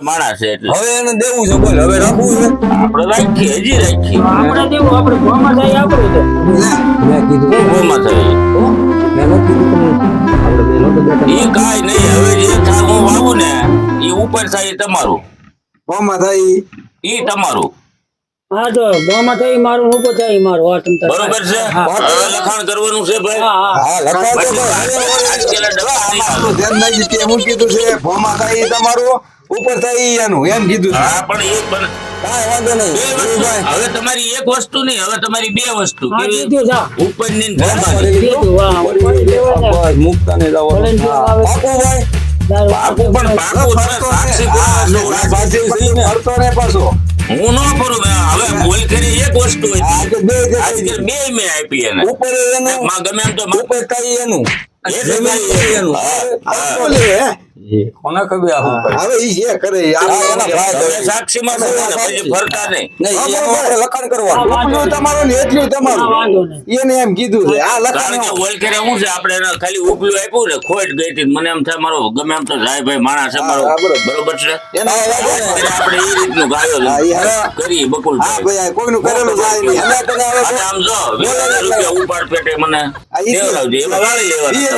માણસ છે એટલે. હવે એને દેવું છે બોલ હવે રાખવું છે? આપણે રાખીએ હજી રાખીએ. આપણે દેવું આપણે ગોમાં થાય આપણે તો મેં કીધું ગોમાં મેં કીધું તમને. બેઠા. એ કાઈ નહીં હવે જે થાય હું વાવું ને એ ઉપર થાય એ તમારું. કોમાં થાય એ તમારું. હા તો ગામમાં થાય મારું ઉપર થાય મારું વાત બરોબર છે? લખાણ કરવાનું છે ભાઈ? હા લખાણ તો આજકાલ ધ્યાન નાખી કે હું કીધું છે ભોમાં થાય તમારું ઉપર થાય એનું એમ કીધું હા પણ એક પણ કાંઈ વાંધો નહીં. હવે તમારી એક વસ્તુ નહીં હવે તમારી બે વસ્તુ. ઉપરની મુક્ત નહીં જવાનું. ને જો પાકું ભાઈ? પાકું પણ પાકું પાછો. હું ન કરું હવે બોલ કરી એક વસ્તુ બે મેં આપી એને. ઉપર એનું ગમે એમ તો ઉપર કઈ એનું? કોને ખબર? હવે ઈ જે કરે એમ ભાઈ કહેવાય. તમે સાક્ષીમાં છો ને પછી ફરતા નહીં. નહીં એનું આપણે લખાણ કરવાનું. તમારું ને એટલું તમારું. એને એમ કીધું છે આ લખાણ ઓલ કરે છે આપણે એને ખાલી ઉપલું આપ્યું ને ખોટ ગઈ હતી મને એમ થાય મારો ગમે એમ તો જાય ભાઈ માણસ બરોબર. છે? આપણે એ રીતનું ગાયો કરી બકુલ હા ભાઈ. કોઈનું કરેલું જાય નહીં. આમ જો રૂપિયા ઉપાડ પેટે મને. દેવડાવજે એમાં વાળી લેવાના.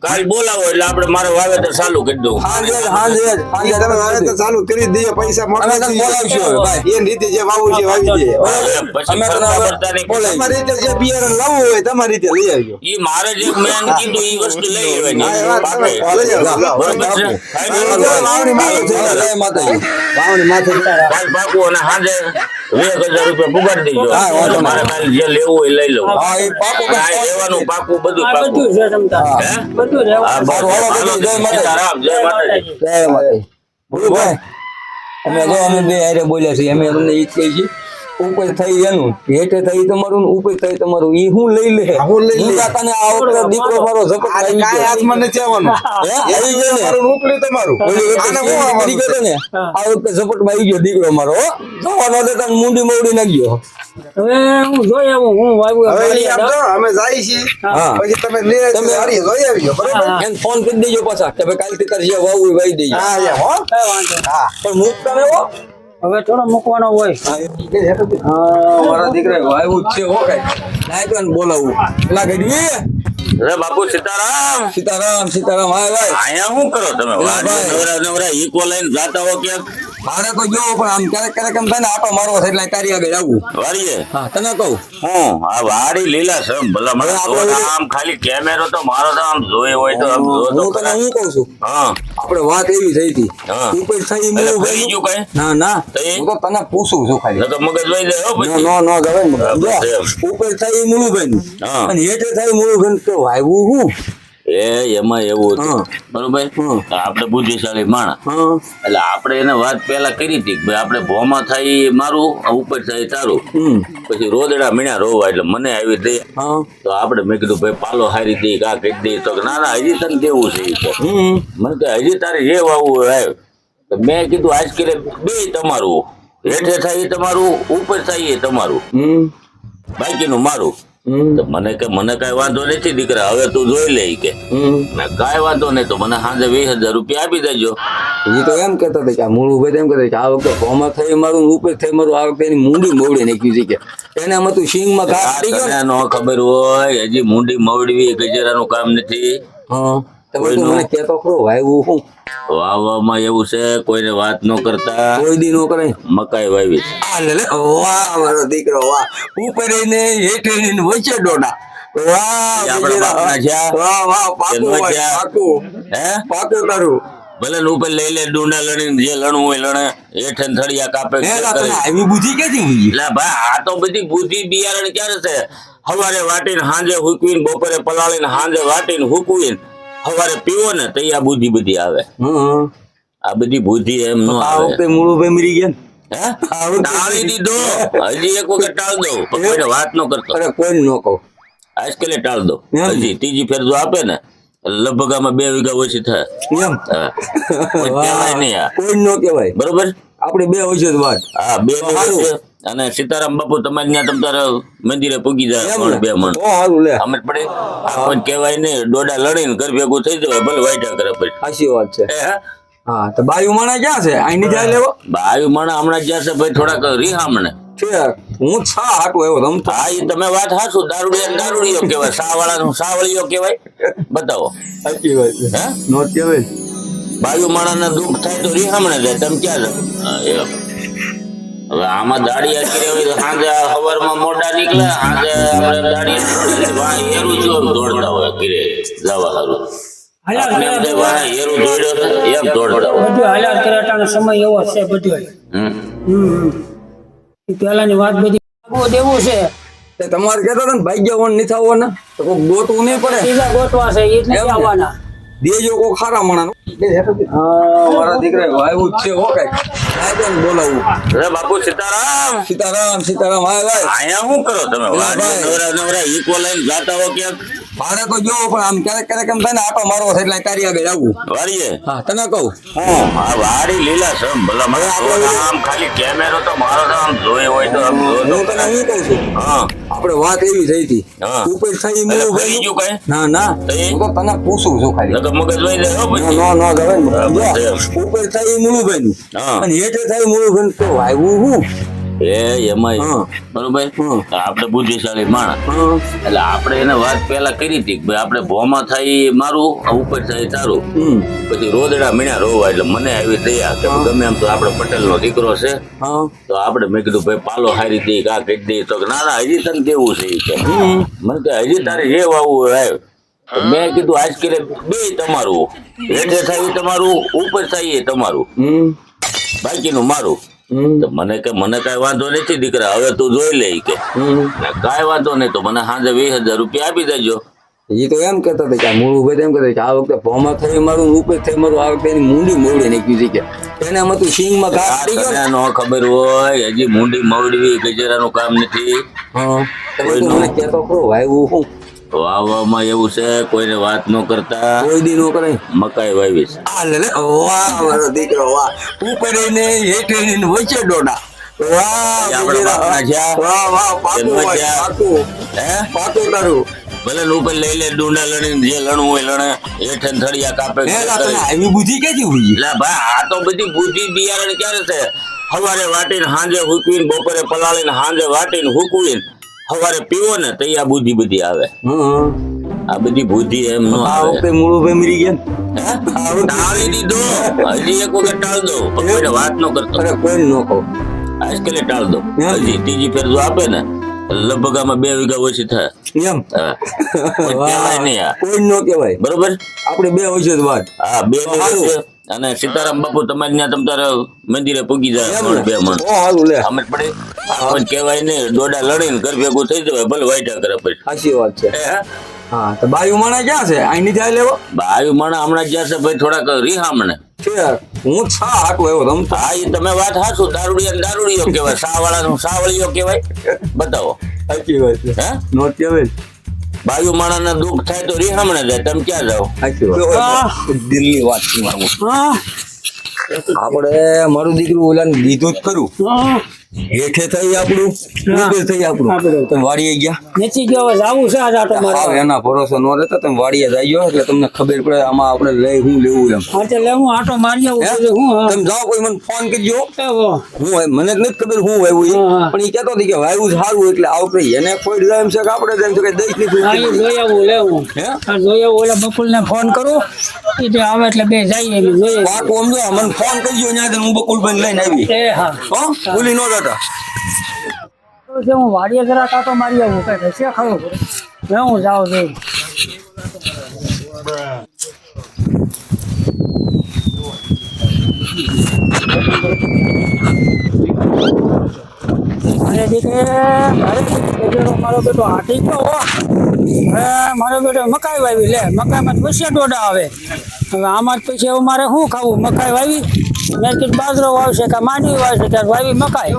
કાલ બોલાવો એટલે મારે વાવેતર ચાલુ કરી દઉં. સાંજે જ, ચાલુ કરી દઈએ પૈસા બોલાવશું રીતે છે વાવી રીતે બિયારણ લાવવું હોય તમારી રીતે લઈ આવજો. ઈ મારે જે મેન કીધું એ વસ્તુ લઈ હા, વાવણી માથે. કાલ પાકું અને સાંજે વીસ હજાર રૂપિયા પુગાડી દેજો. મારે કાલ જે લેવું હોય એ લઈ લઉં. હા, એ પાકું અને લેવાનું પાકું બધું પાકું. બધું જય માતાજી. જય માતાજી. જય માતાજી. બોલુભાઈ, અમે જો અમે બે હારે બોલ્યા છીએ. અમે તમને ઈ જ કહીએ છીએ ઉપર થઈ એનું હેઠે થઈ તમારું ઉપર થઈ તમારું ઈ હું લઈ લે. હું લઈ લે. કાકાને આ વખતે દીકરો મારો ઝપટ આ આવી કાંઈ ગયો. હાથમાં નથી આવવાનું. હે? આવી ગયો ને? મારું ઉપલી તમારું. આને હું પડી ગયો ને હા. આ વખતે ઝપટમાં આવી ગયો દીકરો મારો જોવાનો દે તને મુંડી મોડી ના ગયો હવે હું જોઈ આવું હું વાવ્યું હવે આમ અમે જાય છીએ. પછી તમે લે તમે- હારી જોઈ આવજો બરાબર? એમ ફોન કરી દેજો પાછા કે ભાઈ કાલથી તારે જે વાવવું એ વાવી દઈએ હા હો. વાંધો હા. પણ મુક તમે હો. હવે થોડો મૂકવાનો હોય. હા મારા દીકરા વાયવું જ છે હો કઈ. લાય બોલાવું. પેલા ગઢવી બાપુ સીતારામ. સીતારામ સીતારામ હાય ભાઈ અહીંયા શું કરો તમે? નવરા નવરા ઈકો લઈને જાતા હો ક્યાંક? મારે તો જો પણ આમ ક્યારેક ક્યારેક એમ થાય ને આટો મારવો છે એટલે તારી આગળ આવું. વાળીએ હા તને કહું. હું? આ વાડી લીલા છે ભલા મને આમ ખાલી કેમેરો તો મારો તો આમ જોઈ હોય તો આમ જો તો તને હું કહું છું? હા. આપણે વાત એવી થઈ હતી. તું ઉપર થઈ મેં ભાઈ. જો કઈ? ના ના? હું તો તને પૂછું છું ખાલી. તો મગજ લઈ જાય હો નો પછી. નો નો જવાય ને. હા, બસ જો, એમ. ઉપર થઈ મુળુબેન હા. અને હેઠે થઈ મુળુબેન તો વાયવું હું? એ એમાં એવું હતું. બરોબર? આપણે બુદ્ધિશાળી માણસ. એટલે આપણે એને વાત પેલા કરી હતી ભાઈ આપણે ભોમાં થાય મારું ઉપર થાય તારું. પછી રોદડા મીણા રોવા એટલે મને આવી દે તો આપણે મેં કીધું ભાઈ પાલો હારી દે કા કહી દે. તો ના ના હજી તને દેવું છે મને કે હજી તારે જે વાવવું હોય વાવ. તો મેં કીધું આજ કે બે તમારું. હેઠે થાય એ તમારું ઉપર થાય એ તમારું. બાકીનું મારું. મને કે મને કઈ વાંધો નથી દીકરા હવે તું જોઈ લે કે. કઈ મેં કાંઈ વાંધો નહીં તો મને સાંજે વીસ હજાર રૂપિયા આપી દેજો. એ તો એમ કહેતા હતા કે આ મૂળ ઉભે એમ કહેતા કે આ વખતે ભોમાં થઈ મારું ઉપર થઈ મારું આ વખતે એની મૂંડી મોવડી નાખ્યું છે કે. એને આમાં તું સિંગમાં ઘા આ પડી ગયો ન. ખબર હોય હજી મૂંડી મવડવી ગજરાનું કામ નથી. હા. તમે તું મને કહેતો ખરો વાવ્યું હું. વાવવામાં એવું છે કોઈને વાત ન કરતા. કોઈ દી નો કરે. મકાઈ વાવી છે. આ લે લે વાહ મારો દીકરો વાહ. ઉપર એને હેઠે ને વચ્ચે ડોડા વાહ આપણા બાપના છે. વાહ વાહ પાકું એનો ભાઈ, છે. આ? પાકું. હે? પાકું તારું ભલે ઉપર લઈ લે ડુંડા લણીને જે લણવું હોય લણે. હેઠે થળિયા કાપે આવી બુદ્ધિ ક્યાંથી એટલે ભાઈ આ તો બધી બુદ્ધિ બિયારણ ક્યારે છે? સવારે વાટીને હાંજે હુકવીને બપોરે પલાળીને હાંજે વાટીને હુકવીને સવારે પીવો ને તો આ બુદ્ધિ બધી આવે. આ બધી બુદ્ધિ એમ નો આવે. મૂળું ભાઈ મરી ગયા ટાળી દીધો. હજી એક વખત ટાળ દો કોઈને વાત ન કરતો. અરે કોઈ નો કહું. આજકાલે ટાળ દો હજી ત્રીજી ફેર જો આપે ને લગભગ આમાં બે વીઘા ઓછી થાય. એમ? કોઈ કહેવાય નહીં કોઈ નો કહેવાય. બરોબર? આપણે બે હોય વાત. હા બે સારું. અને સીતારામ બાપુ તમારે ત્યાં તમ તારે મંદિરે પૂગી જાય મણ બે મણ? સારું લે. સમજ પડે? આપણને કહેવાય નહીં ડોડા લડીને ઘર ભેગું થઈ જવાય ભલે વાઈટા કરે પછી. સાચી વાત છે. હા હા? તો બાયુ માણા ક્યાં છે? અહીંની જાય લેવો? બાયું મણ હમણાં જ્યાં છે ભાઈ થોડાક રીહામણે. છે હું છા હાટું એવો રમતો. હા એ તમે વાત હાશું દારૂડિયા દારૂડિયો કહેવાય સા વાળા સાવળીયો કહેવાય. બતાવો. સાચી વાત છે. હે? નો કહેવાય બાયું દુઃખ થાય તો રીહામણે જાય તમે ક્યાં એમ. હવે આમાં દાડી કરે હોય તો સાંજે સવારમાં મોઢા નીકળે સાંજે આપણે દાડિયા વાહ હેરું જો દોડતા હોય ઘરે જવા સારું આપણે એમ થાય વાહ એરું દોડ્યો છે એમ દોડતા હોય. બધું હાલ્યા કરે સમય એવો છે બધું હમ. હમ પેલાની વાત બધી દેવું છે. તે તમારે કેતા હતા ને ભાગ્ય વન નહીં થવાના તો કોઈ ગોતવું નહીં પડે. બીજા ગોતવા છે એ આવવાના. દેજો કોઈ ખારા માણાનું હા મારા દીકરા આવ્યું જ છે હો કંઈક. સાહેબ બોલાવવું બાપુ સીતારામ. સીતારામ સીતારામ હા ભાઈ. અહીંયા શું કરો તમે? નવરા નવરા ઈકો લઈને જાતા હો ક્યાંક? મારે તો જો પણ આમ ક્યારેક ક્યારેક એમ થાય ને આટો મારવો છે એટલે તારી આગળ આવું. વાળીએ હા તમે કહું. હા વાડી લીલા સમ ભલા મને આમ ખાલી કેમેરો તો મારો તો આમ જોઈ હોય તો હું તને શું કહું છું. હા. આપણે વાત એવી થઈ હતી. ઉપર થઈ મૂળ ફરી ગયું કઈ? ના ના. તો? હું તને પૂછું છું ખાલી. નકર મગજ લઈ જાય નો નો જો, છે. ઉપર થઈ મુળુભાઈ હા. અને હેઠે થઈ મુળુભાઈ તો આવ્યું હું. એ એમાં. બરોબર? આપણે બુદ્ધિશાળી માણસ. એટલે આપણે એને વાત પેલા કરી હતી કે ભાઈ આપણે ભોમાં થાય મારું ઉપર થાય તારું. હમ. પછી રોદડા મીણ્યા રોવા એટલે મને આવી દયા કે ગમે એમ તો આપણે પટેલ નો દીકરો છે તો આપણે મેં કીધું ભાઈ પાલો હારી દઈ કા કહી દઈ તો ના ના હજી તને કેવું છે મને કે હજી તારે જે વાવું હોય મેં કીધું આજ કરે બે તમારું. હેઠે થાય તમારું ઉપર થાય એ તમારું. બાકીનું મારું. તો મને કે મને કઈ વાંધો નથી દીકરા હવે તું જોઈ લે કે. કઈ વાંધો નહીં તો મને સાંજે વીસ હજાર રૂપિયા આપી દેજો. એ તો એમ કહેતા હતા કે મુળુભાઈ તો એમ કહેતા કે આ વખતે ભોમાં થઈ મારું ઉપયોગ થઈ મારું આ વખતે એની મૂંડી મોવડી નીકળી છે કે. એને આમાં તું સિંગમાં ઘા તને નો ખબર હોય હજી મૂંડી મવડવી ગજેરાનું કામ નથી. હા. તમે મને કહેતો ખરો ભાઈ હું વાવવામાં એવું છે કોઈને વાત ન કરતા કોઈ દી નો કરે. મકાઈ વાવીશ આ લે વાહ મારો દીકરો વાહ. ઉપરે ને હેઠે ને વચ્ચે ડોડા. વાહ આપણા બાપના છે. વાહ વાહ પાકું છે. પાકું. હે? પાકું તારું. ભલે ઉપર લઈ લે ડુંડા લણીને જે લણવું હોય લણે. હેઠે થળિયા કાપે એવી બુદ્ધિ ક્યાંથી હોય લે ભાઈ આ તો બધી બુદ્ધિ બિયારણ ક્યારે છે? સવારે વાટીને હાંજે હુકવીને બપોરે પલાળીને હાંજે વાટીને હુકવીને સવારે પીવો ને તો આ બુદ્ધિ બધી આવે. આ બધી બુદ્ધિ એમ નો આવે. વખતે મૂળુભાઈ મરી ગયા? ટાળી દીધો. હજી એક વખત ટાળ દો. કોઈને વાત ન કરતો. અરે કોઈ ન કહો. આજકાલ ટાળ દો? હજી ત્રીજી ફેર જો આપે ને લગભગ આમાં બે વીઘા ઓછી થાય. એમ? કહેવાય નહીં કોઈ ન કહેવાય. બરોબર? આપણે બે હોય છે વાત. હા બે. અને સીતારામ બાપુ તમારે ત્યાં તમ તારે મંદિરે પૂગી જાય બે સમજ પડે. આપણને કહેવાય ને દોડા લડીને ઘર ભેગું થઈ જવાય ભલે વાઈટા કરે પછી. સાચી વાત છે. હા? હા? તો બાયુ માણા ક્યાં છે? અહીંની જાય લેવો બાયું માણા હમણાં જ્યાં છે ભાઈ થોડાક રીહામણે. હું છા હાટું એવો રમતો હા એ તમે વાત હાશું દારૂડિયા ને દારૂડિયો કહેવાય સા વાળા સાવળીયો કહેવાય. બતાવો. સાચી વાત છે. હે? નો કહેવાય. બાયું માણાને દુઃખ થાય તો રીહામણે જાય. તમે ક્યાં જાઓ? દિલની વાત. છે મારું. હા. આપણે મારું દીકરું ઓલાને લીધું જ ખરું. હેઠે થઈ આપણું ઉપર થઈ આપણું. તમે વાડીએ ગયા? નથી ગયો હવે જાવું છે આ આટો મારે એના ભરોસો ન રહેતા તમે વાડીએ જઈયો એટલે તમને ખબર પડે આમાં આપણે લઈ હું લેવું એમ. હા તો લે હું આટો મારી આવું હું? તમે જાઓ કોઈ મને ફોન કરજો. હું. મને નથી ખબર હું હા. પણ એ કહેતો હતો કે વાવ્યું સારું એટલે આવતો એને કોઈ જાય એમ છે કે આપણે જાય એમ છે કે દઈશ નહીં હા જોઈ આવું લે હું. જોઈ આવું ઓલા બકુલને ફોન કરો. એ જે આવે એટલે બે જઈએ જોઈએ પાકું સમજો મને ફોન કરજો ત્યાં હું બકુલભાઈ લઈને આવી. એ હા. હો? ભૂલી ન જતા તો જે હું વાડીએ જરા કાંટો મારી આવું, કઈ રહેશે ખરું લે હું જાઉં જોઈ અને દીકરે, મારે બેટો હાથી ગયો મારો બેટો મકાઈ વાવી લે, મકાઈમાં પછી ડોડા આવે. હવે આમાં જ પછી હવે મારે શું ખાવું? મકાઈ વાવી મેં કીધું બાજરો વાવશે કે માંડવી વાવશે ત્યારે વાવી મકાઈ.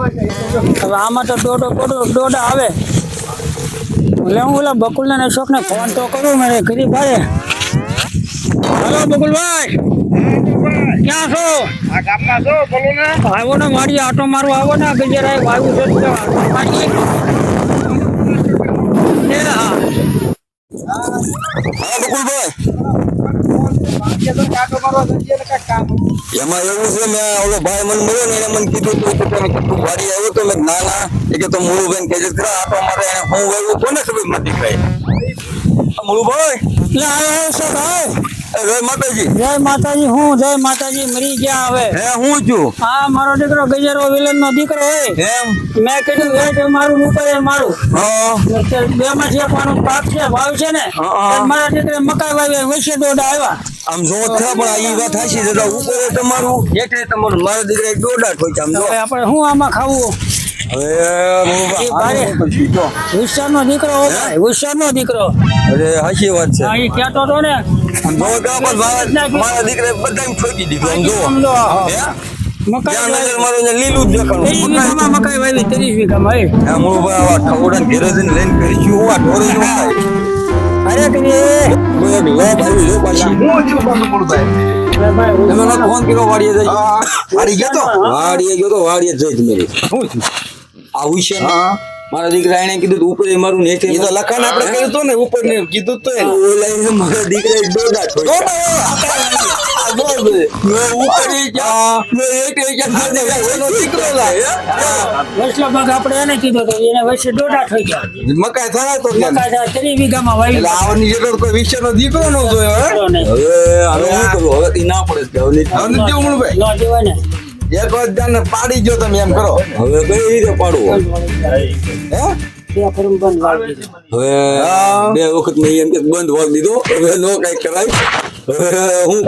હવે આમાં તો દોડો દોડો દોડા આવે. એટલે હું ઓલા બકુલના શોખને ફોન તો કરું મેં કરી ભાઈ હલો બકુલભાઈ ક્યાં છો? આવો ને મારી આટો મારો આવો ને ગજેરા વાયુ છે હા. હા બકુલભાઈ. એમાં એવું છે, મેં ઓલો ભાઈ મને મળ્યો ને, એને મને કીધું તું કે તમે કેટલું વાડી આવ્યો તો. મેં ના એ કે તો મુળુભાઈ કે છે ખરા આટો મારે એને હું વાવ્યું કોને ખબર નથી કઈ મુળુભાઈ લે આવો આવો સર આવો. એ જય માતાજી. જય માતાજી હું જય માતાજી મરી ગયા હવે. હે હું છું? હા મારો દીકરો ગજેરો વિલન નો દીકરો હોય એમ? મેં કીધું વેચ મારું ઉપર મારું. હા. બે માંથી એક વાનું પાક છે ભાવ છે ને હા, હા. મારા દીકરે મકાઈ વાવી વૈશ્ય દોડા આવ્યા. આમ જો થયા પણ આ વાત છે ઉપર તમારું. એટલે તમારું મારા દીકરા દોડા આમ જો. આપણે શું આમાં ખાવું? નો દીકરો હો વિસ્તાર નો દીકરો અરે હાચી વાત છે. ક્યાં તો ને પણ મારા મારા દીકરાએ ઠોકી દીધું. જો વાડીએ ગયો તો? વાડીએ ગયો તો વાડીએ જ જઈ મેરી આવું છે મારા દીકરા એને કીધું તું ઉપર મારું ને એ તો લખાણ આપણે કર્યું હતું ને ઉપર ને કીધું તો. ઓલા એ મારા દીકરા દોડા છોડ્યા. ઉપર ઈ ગયા. મેં એક એક એક એનો દીકરો લાય, હે? વૈષ્ણવ આપણે એને કીધો તો એને વર્ષે દોડા થઈ ગયા મકાઈ થયા તો ત્યાં. મકાઈ થાય ત્રીસ વીઘામાં વાવી આવવાની જરૂર કોઈ વિષયનો દીકરો ન જોયો. હવે હવે શું કરું? હવે તી ના પડે ન દેવાય ને. એક હજાર ને પાડી ગયો તમે એમ કરો. હવે કઈ રીતે પાડવું હે. હવે બે વખત મેં એમ કે બંધ વાગ દીધો. હવે નો કઈ કરાય. હવે હું?